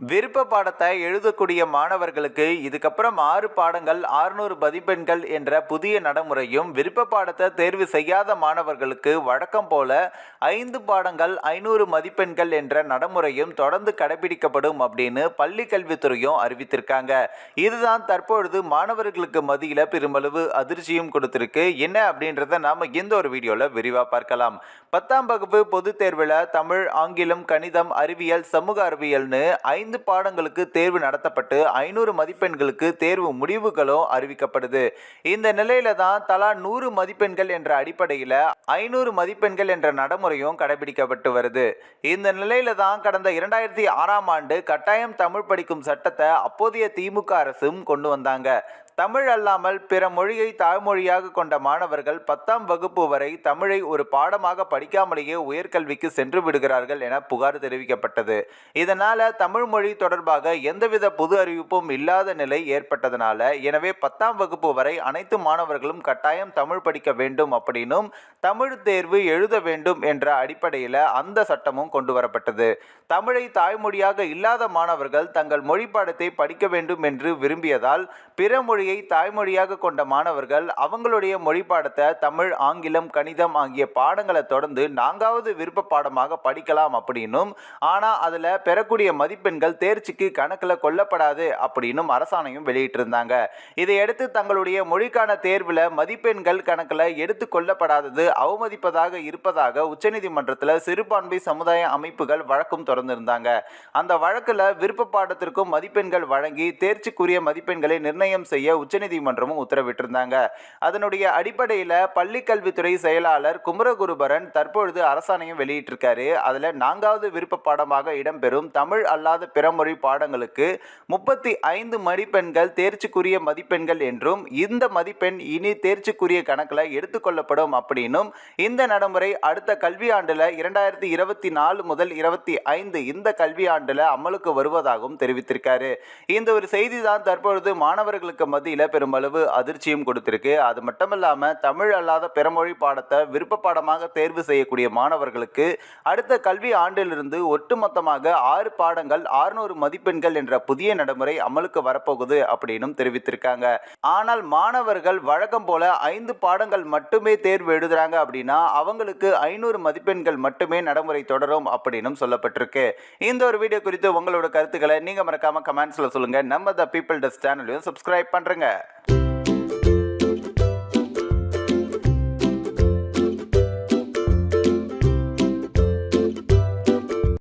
விருப்ப பாடத்தை எழுதக்கூடிய மாணவர்களுக்கு இதுக்கப்புறம் ஆறு பாடங்கள் ஆறுநூறு மதிப்பெண்கள் என்ற புதிய நடைமுறையும் விருப்ப பாடத்தை தேர்வு செய்யாத மாணவர்களுக்கு வழக்கம் போல ஐந்து பாடங்கள் ஐநூறு மதிப்பெண்கள் என்ற நடைமுறையும் தொடர்ந்து கடைபிடிக்கப்படும் அப்படின்னு பள்ளி கல்வித்துறையும் அறிவித்திருக்காங்க. இதுதான் தற்பொழுது மாணவர்களுக்கு மதியில் பெருமளவு அதிர்ச்சியும் கொடுத்திருக்கு. என்ன அப்படின்றத நாம் இந்த ஒரு வீடியோவில் விரிவாக பார்க்கலாம். பத்தாம் வகுப்பு பொதுத் தேர்வில் தமிழ் ஆங்கிலம் கணிதம் அறிவியல் சமூக அறிவியல்னு ஐந்து பாடங்களுக்கு தேர்வு நடத்தப்பட்டு ஐநூறு மதிப்பெண்களுக்கு தேர்வு முடிவுகளும் அறிவிக்கப்படுது. இந்த நிலையில தான் தலா நூறு மதிப்பெண்கள் என்ற அடிப்படையில் ஐநூறு மதிப்பெண்கள் என்ற நடைமுறையும் கடைபிடிக்கப்பட்டு வருது. இந்த நிலையில தான் கடந்த இரண்டாயிரத்தி ஆறாம் ஆண்டு கட்டாயம் தமிழ் படிக்கும் சட்டத்தை அப்போதைய திமுக அரசும் கொண்டு வந்தாங்க. தமிழ் அல்லாமல் பிற மொழியை தாய்மொழியாக கொண்ட மாணவர்கள் பத்தாம் வகுப்பு வரை தமிழை ஒரு பாடமாக படிக்காமலேயே உயர்கல்விக்கு சென்று விடுகிறார்கள் என புகார் தெரிவிக்கப்பட்டது. இதனால் தமிழ் மொழி தொடர்பாக எந்தவித பொது அறிவிப்பும் இல்லாத நிலை ஏற்பட்டதனால எனவே பத்தாம் வகுப்பு வரை அனைத்து மாணவர்களும் கட்டாயம் தமிழ் படிக்க வேண்டும் அப்படின்னும் தமிழ் தேர்வு எழுத வேண்டும் என்ற அடிப்படையில் அந்த சட்டமும் கொண்டு வரப்பட்டது. தமிழை தாய்மொழியாக இல்லாத மாணவர்கள் தங்கள் மொழி பாடத்தை படிக்க வேண்டும் என்று விரும்பியதால் பிற மொழியை தாய்மொழியாக கொண்ட மாணவர்கள் அவங்களுடைய மொழி பாடத்தை தமிழ் ஆங்கிலம் கணிதம் ஆகிய பாடங்களை தொடர்ந்து நான்காவது விருப்ப பாடமாக படிக்கலாம் அப்படின்னும் ஆனால் அதில் பெறக்கூடிய மதிப்பெண்கள் தேர்ச்சிக்கு கணக்கில் கொல்லப்படாது அப்படின்னும் அரசாணையும் வெளியிட்டிருந்தாங்க. இதையடுத்து தங்களுடைய மொழிக்கான தேர்வில் மதிப்பெண்கள் கணக்கில் எடுத்து கொள்ளப்படாதது அவமதிப்பதாக இருப்பதாக உச்சநீதிமன்றத்தில் சிறுபான்மை சமுதாய அமைப்புகள் வழக்கும் தொடர்ந்திருந்தாங்க. அந்த வழக்கில் விருப்ப பாடத்திற்கும் மதிப்பெண்கள் வழங்கி தேர்ச்சிக்குரிய மதிப்பெண்களை நிர்ணயம் செய்ய உச்சநீதிமன்றமும் உத்தரவிட்டிருந்தாங்க. அதனுடைய அடிப்படையில் பள்ளிக்கல்வித்துறை செயலாளர் குமரகுருபரன் தற்பொழுது அரசாணையும் வெளியிட்டிருக்காரு. அதில் நான்காவது விருப்ப பாடமாக இடம்பெறும் தமிழ் அல்லாத பிறமொழி பாடங்களுக்கு முப்பத்தி ஐந்து மதிப்பெண்கள் தேர்ச்சிக்குரிய மதிப்பெண்கள் என்றும் இந்த மதிப்பெண் இனி தேர்ச்சிக்குரிய கணக்கில் எடுத்துக்கொள்ளப்படும் அப்படின்னும் இந்த நடைமுறை அடுத்த கல்வியாண்டில் இரண்டாயிரத்தி இருபத்தி நாலு முதல் இருபத்தி ஐந்து இந்த கல்வியாண்டில் அமலுக்கு வருவதாகவும் தெரிவித்திருக்காரு. இந்த ஒரு செய்தி தான் தற்பொழுது மாணவர்களுக்கு மத்தியில் பெருமளவு அதிர்ச்சியும் கொடுத்திருக்கு. அது மட்டும் இல்லாமல் தமிழ் அல்லாத பிறமொழி பாடத்தை விருப்ப பாடமாக தேர்வு செய்யக்கூடிய மாணவர்களுக்கு அடுத்த கல்வி ஆண்டிலிருந்து ஒட்டுமொத்தமாக ஆறு பாடங்கள் ஆறுநூறு மதிப்பெண்கள் என்ற புதிய நடைமுறை அமலுக்கு வரப்போகுது அப்படின்னும் தெரிவித்திருக்காங்க. ஆனால் மாணவர்கள் வழக்கம் போல ஐந்து பாடங்கள் மட்டுமே தேர்வு எழுதுறாங்க அப்படின்னா அவங்களுக்கு ஐநூறு மதிப்பெண்கள் மட்டுமே நடைமுறை தொடரும் அப்படின்னும் சொல்லப்பட்டிருக்கு. இந்த ஒரு வீடியோ குறித்து உங்களோட கருத்துக்களை நீங்க மறக்காம கமெண்ட்ஸ்ல சொல்லுங்க. நம்ம த பீப்பிள் டஸ் சேனலையும் சப்ஸ்கிரைப் பண்றேங்க